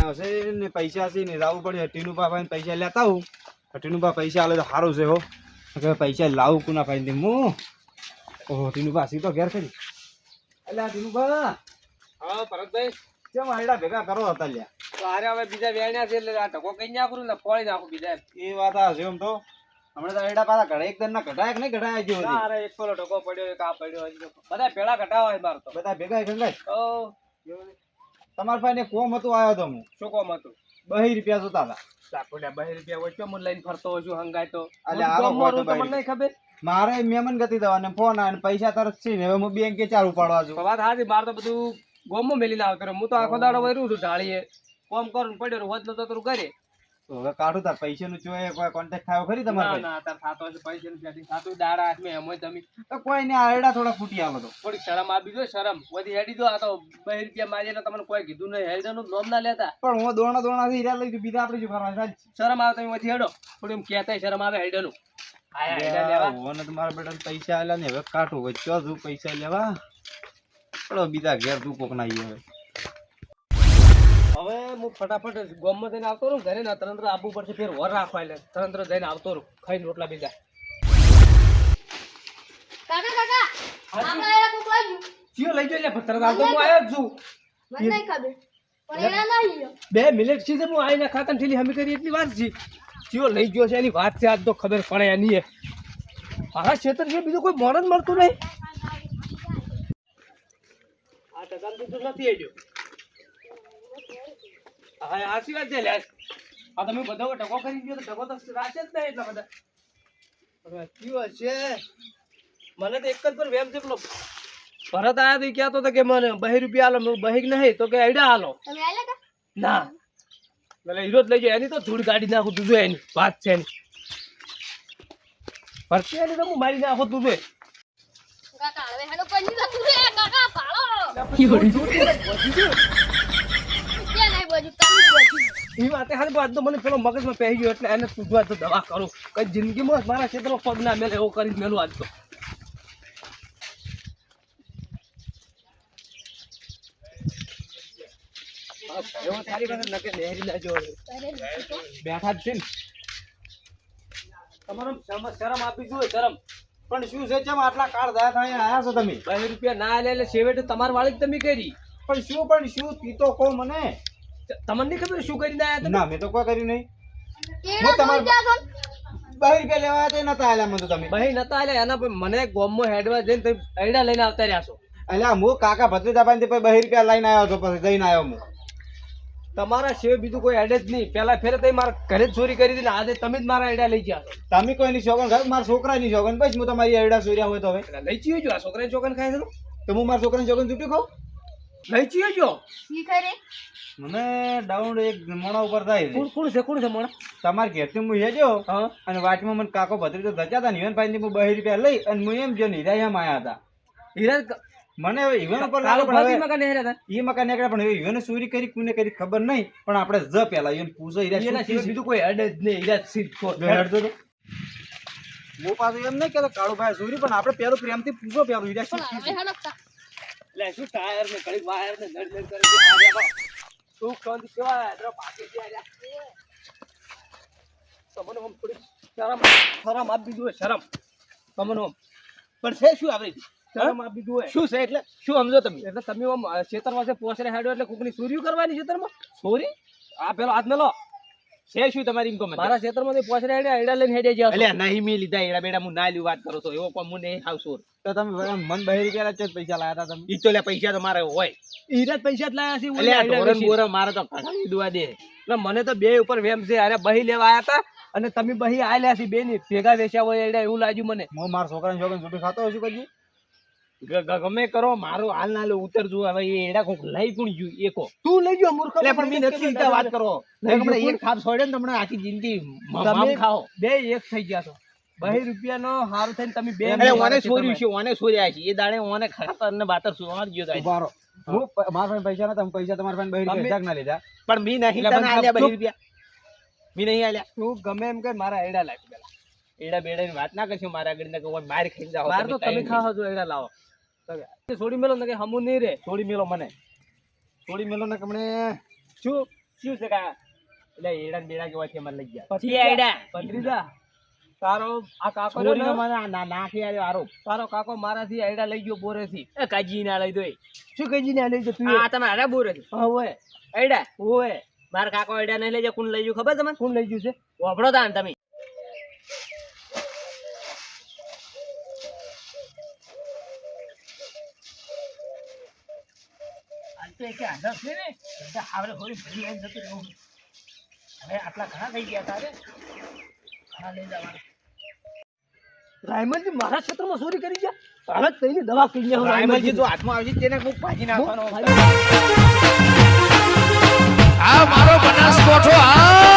આવ્યો છે ને પૈસા છે ને લાવવું પડે હટીનું ભાઈ પૈસા લેતા આવું. પા પૈસા આલે તો સારું છે હો. પૈસા લાવું કુના પાઈ હું? ઓહો ટીનુભા સી તો ઘેર કરી હટીનું પા. હા ભરતભાઈ. કેમ આયડા ભેગા કરો હતા લ્યા? તો હવે બીજા વેણ્યા છે એટલે આ ઢગો કઈ નાખું ને ફોડી નાખું બીજા એ વાત આ છે એમ તો. હમણાં તો આયડા પાછા ઘડા એક દન ના ઘટાય નહીં ઘટાય ગયો અરે એક પેલો ઢગો પડ્યો એક આ પડ્યો બધા પેલા ઘટાવા મારતો મારે બધા ભેગા ગંગાય ઓ. તમારા પાસે કોમ હતું આવ્યો તો હું. શું કોમ હતું? બહી રૂપિયા જોતા હતા. લાખોડા બહી રૂપિયા વચ્ચે મને લઈને ફરતો હોય છું હંગાય તો? અલ્યા, હું આવો ગામમાં ખોટો રહું તો મને નહીં ખબર. મારે મેમન ગતિ દેવાને ફોન આવે ને પૈસા તરત છે ને હવે હું બેંકે ચાર ઉપાડવા છું. વાત હાજી મારે તો બધું ગોમો મેલી લાવતો હું તો આખો દાડો વયરું છું ઢાળીએ. કોમ કરું પડ્યો હોત તો તું કરે તો હવે કાઢું તાર પૈસા નું જોઈએ કોઈ કોન્ટેક્ટ થયો ખરી તમારે ના તાર થાતો હશે પૈસા નું સેટિંગ થાતું દાડા હાથમાં એમ તમે. તો કોઈ ને આરડા થોડા ફૂટી આવો તો. થોડી શરમ આપી દો શરમ. બધી હેડી દો આ તો બે રૂપિયા મારી ને તમને કોઈ કીધું નહીં. હેડવાનું નોમ ના લેતા. પણ હું દોણા દોણા થી હીરા લઈ બીજા આપણે શું કરવા શરમ આવે તમે વધી હેડો. થોડી એમ કહેતા શરમ આવે હેડવાનું નું. તમારા બેટા પૈસા આવેલા ને હવે કાઢું તું પૈસા લેવા? પણ બીજા ઘેર તું કોક ના હવે હવે હું ફટાફટ ગોમમાં જઈને આવતો રહું ઘરે ના તરંત્ર આવવું પડશે ફેર વર રાખવા એટલે તરંત્ર જઈને આવતો રહું ખાઈને રોટલા બીજા. કાકા કાકા હાજી. આપણે એના કોક લાગ્યું? ચિયો લઈ જઈએ તરત આવતો હું આવ્યો જ છું. મને નહીં ખબર પણ ગયો બે મિનિટ છે હું આઈને ખાતા ઠેલી હમી કરી એટલી વાત છે. ચિયો લઈ ગયો છે એની વાત છે આજ તો ખબર પડે એની એ. મારા ક્ષેત્ર છે બીજું કોઈ જ મળતું નહીં. આ ટકામ તો નથી આવ્યો હા આશી વાત છે લે. આ તમે બધો ટકો કરી ગયો તો ટકો તો રાશે જ નહીં એટલા બધા. હવે કયો છે. મને તો એક જ પર વેમ છે પેલો. ભરત આયા તો કહેતો હતો કે મને બહી રૂપિયા આલો મેં બહી નહીં તો કે આઈડા આલો. તમે આલ્યા કા ના. એટલે હીરો જ લઈ જાય એની તો ધૂળ કાઢી નાખું તું જો એની વાત છે એની. ભરતી એની તો હું મારી નાખું તું છે કાકા હવે હેડો કોઈ નહીં થતું રે કાકા પાડો એ વાતે હાલ વાત તો મને પેલો મગજમાં પહેરી ગયો એટલે એને તુજવા તો દવા કરો. કઈ જિંદગીમાં મારા ક્ષેત્રમાં પગ ના મેલે એવો કરી મેલું આજ તો. બેઠા જ છે ને. તમારો શરમ આપી જોઈએ શરમ? પણ શું છે ચમ આટલા કાળ દયા થાય આયા છો તમે? બે રૂપિયા ના લે એટલે છેવટે તમારી વાળી તમે કરી. પણ શું પણ શું પીતો કહો મને? તમને નહીં ખબર શું કરીને આયા તમે? ના મેં તો કોઈ કર્યું નહીં. કેળા તમાર- બહી રૂપિયા લેવા આવ્યા નતા આલ્યા મને તમે. નતા આલે એના પર મને ગોમમાં હેડવા જઈને તમે લઈને આવતા રહ્યા છો. અલ્યા હું કાકા ભત્રીજા ભાઈ પછી બહી રૂપિયા લઈને આવ્યો હતો પછી જઈને આવ્યો હું. તમારા સિવાય બીજું કોઈ હેડે જ નહીં. પેલા ફેરે તમે મારા ઘરે જ ચોરી કરી દીધી આજે તમે જ મારા એડા લઈ ગયા તમે કોઈ કોઈની શોગન ઘર મારા છોકરાની શોગન. પછી હું તમારી એડા સોર્યા હોય તો હવે. લઈ ચીયો જો આ છોકરાની ચોકન ખાય છે તો? હું મારા છોકરાની શોગન ચૂંટી ખાઉં? લઈ જો. શી કરે મને ડાઉન એક મોણા ઉપર થાય છે. કોણ કોણ છે કોણ છે મોણા? તમાર ઘેરથી હું. હેજો અને વાટમાં મને કાકો ભત્રીજો ધચ્યા હતા ને ભાઈ ભાઈ હું બહી રૂપિયા લઈ અને હું એમ જો નિરાય એમ આયા હતા હીરા મને હવે ઈવન ઉપર કાલો લાગે પણ હવે ફાતીમા હેરા હતા ઈ મકાન નીકળ્યા પણ હવે ઈવને ચોરી કરી કોને કરી ખબર નહીં પણ આપણે જ પેલા ઈવન પૂછો સિવાય બીજું કોઈ હેડે જ નહીં હીરા જ સીધ. જો તો. હું પાછું એમ નહીં કે કાળુભાઈ ચોરી પણ આપણે પેલું પ્રેમથી પૂછો પેલું ઈરા શું પણ હવે હેડો કા લે શું ટાયર ને કડી વાયર ને નડ નડ કરે છે આ રહ્યા બા. તું શાંતિ કેવા હેડરો પાકે છે તમને આમ થોડી શરમ શરમ આપી દીધું શરમ. તમને પણ છે શું આવે શરમ આપી દીધું શું છે એટલે? શું સમજો તમે? એટલે તમે આમ ખેતરમાં છે પોસરે હેડો એટલે કોકની ચોરીઓ કરવાની ખેતરમાં ચોરી આ પેલો હાથ મેલો છે શું તમારી ઇન્કમ મારા ખેતરમાંથી પોસરે હેડ્યા હેડા લઈને હેડે એટલે નહીં મેં લીધા એડા બેડા હું ના લ્યું વાત કરો છો એવો પણ હું નહીં સોર. તો તમે મન બહેરી રૂપિયા જ પૈસા લાયા હતા તમે? ઈ તો લે પૈસા તો મારે હોય. ઈ જ પૈસા જ લાયા છે એટલે ઢોરણ. બોરા મારે તો કાઢી દુવા દે. એટલે મને તો બે ઉપર વેમ છે અરે બહી લેવા આયા હતા અને તમે બહી આલ્યા છે બે ની ભેગા વેચ્યા હોય એડા એવું લાગ્યું મને. હું મારા છોકરાની છોકરાની છૂટી ખાતો કદી ગ- ગ- ગમે કરો મારું હાલ ના લે ઉતરજો હવે એ એડા કોક લઈ પણ ગયું એકો તું લઈ ગયો મૂર્ખ. એટલે પણ મેં નથી વાત કરો. તમને એક થાપ છોડે ને તમને આખી જિંદગી ખાઓ. બે એક થઈ ગયા છો. બહી રૂપિયાનો હારું થઈને તમે બે અરે ઓને છોર્યું છે ઓને છોર્યા છે? એ દાડે ઓને ખાતર ને બાતર સુવા ગયો જાય બારો હું મારા પાસે પૈસા નતા હું પૈસા તમારા પાસે બહી રૂપિયા ના લીધા. પણ મી નહીં તને આલ્યા. બહી રૂપિયા? મી નહીં આલ્યા? તું ગમે એમ કે મારા એડા લાગ પેલા. એડા બેડા વાત ના કરશો મારા આગળ ને કે માર ખાઈ જાઓ બાર તો તમે ખાઓ છો એડા લાવો. છોડી મેલો ને કે હમું નહીં રે? છોડી મેલો મને. છોડી મેલો ને કમણે શું શું છે કા એટલે એડા બેડા કેવા છે મને લઈ ગયા. ભત્રીજા ભત્રીજા તારો આ કાકો રહ્યો ને, ચોરીનો મને ના- નાખી આલ્યો આરોપ તારો કાકો મારાથી આઈડા લઈ ગયો બોરેથી. એ કાજી ના લઈ દોય. શું કાજી ના લઈ લઈ તું આ તમે આડા બોર હતી હા ઓય એડા ઓય મારા કાકો આઈડા નહીં લઈ જાય કોણ લઈ ગયું ખબર તમને? કોણ લઈ ગયું છે? વાપરો તાન તમે. હવે આટલા ઘણા થઈ ગયા તારે ઘણા લઈ જવાના. રાયમલજી મારા ક્ષેત્રમાં ચોરી કરી ગયા? હાલત થઈને દવા કરી ગયા રાયમલજી તો હાથમાં આવી તેને હું ભાજી નાખવાનો. આ મારો બનાસકોઠો આ